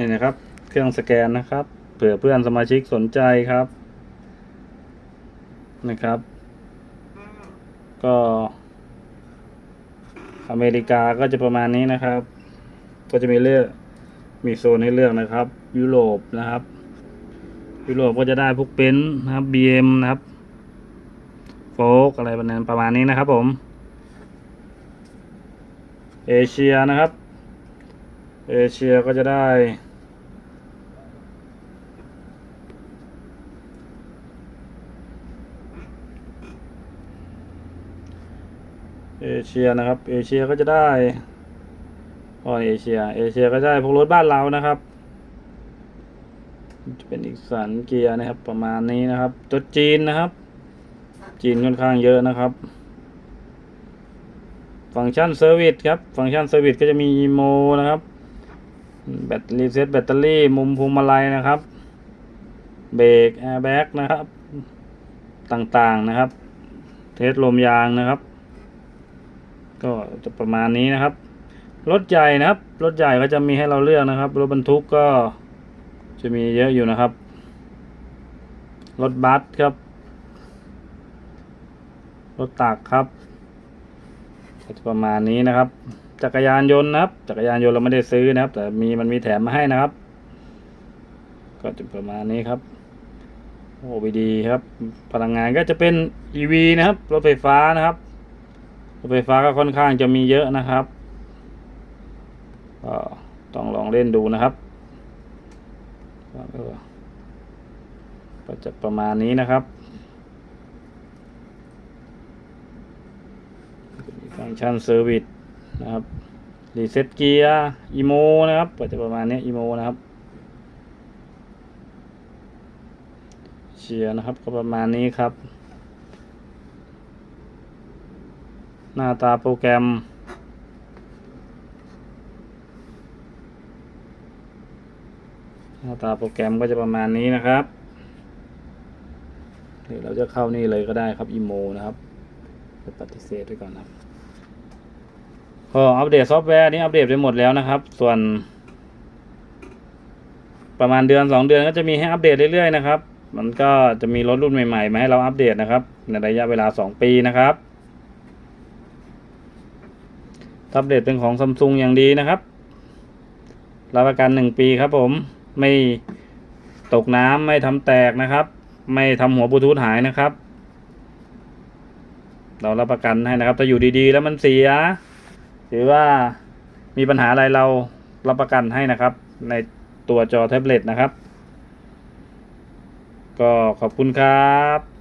นี่นะครับ เครื่องสแกนนะครับ เผื่อเพื่อนสมาชิกสนใจครับ นะครับ ก็ อเมริกาก็จะประมาณนี้นะครับ ก็จะมีเลือก มีโซนให้เลือกนะครับ ยุโรปนะครับ ยุโรปก็จะได้พวกเป็นนะครับ BM นะครับโฟกอะไรประมาณประมาณนี้นะครับ ผม เอเชียนะครับ เอเชียก็จะได้ เอเชียนะครับ เอเชียก็จะได้พอนเอเชีย เอเชียก็ได้พวกรถบ้านเรานะครับ จะเป็นอีกสันเกียร์นะครับ ประมาณนี้นะครับตัวจีนนะครับ จีนค่อนข้างเยอะนะครับ ฟังก์ชันเซอร์วิสครับ ฟังก์ชันเซอร์วิสก็จะมีอีโมนะครับ แบตรีเซ็ตแบตเตอรี่ มุมพวงมาลัยนะครับ เบรกแอร์แบ็กนะครับ ต่างๆนะครับ เทสลมยางนะครับ ก็จะประมาณนี้นะครับ รถใหญ่นะครับ รถใหญ่ก็จะมีให้เราเลือกนะครับ รถบรรทุกก็จะมีเยอะอยู่นะครับ รถบัสครับ รถตักครับก็จะประมาณนี้นะครับ จักรยานยนต์นะครับ จักรยานยนต์เราไม่ได้ซื้อนะครับ แต่มีมันมีแถมมาให้นะครับ ก็จะประมาณนี้ครับโอ้ดีครับ พลังงานก็จะเป็น EV นะครับ รถไฟฟ้านะครับ ไฟฟ้าก็ค่อนข้างจะมีเยอะนะครับก็ต้องลองเล่นดูนะครับก็ก็จะประมาณนี้นะครับฟังก์ชันเซอร์วิสนะครับรีเซ็ตเกียร์อีโมนะครับก็จะประมาณนี้อีโมนะครับเชียร์นะครับก็ประมาณนี้ครับ หน้าตาโปรแกรม หน้าตาโปรแกรมก็จะประมาณนี้นะครับเดี๋ยวเราจะเข้านี่เลยก็ได้ครับอีโมนะครับไปปฏิเสธไว้ก่อนนะครับก็อัปเดตซอฟต์แวร์นี้อัปเดตไปหมดแล้วนะครับ ส่วน ประมาณเดือนสองเดือนก็จะมีให้อัปเดตเรื่อยๆนะครับ มันก็จะมีรถรุ่นใหม่ๆมาให้เราอัปเดตนะครับ ในระยะเวลาสองปีนะครับ อัปเดตเป็นของซัมซุงอย่างดีนะครับรับประกันหนึ่งปีครับผมไม่ตกน้ำไม่ทำแตกนะครับ ไม่ทำหัวบลูทูธหายนะครับ เรารับประกันให้นะครับถ้าอยู่ดีๆ แล้วมันเสีย หรือว่ามีปัญหาอะไรเรารับประกันให้นะครับ ในตัวจอแท็บเล็ตนะครับ ก็ขอบคุณครับ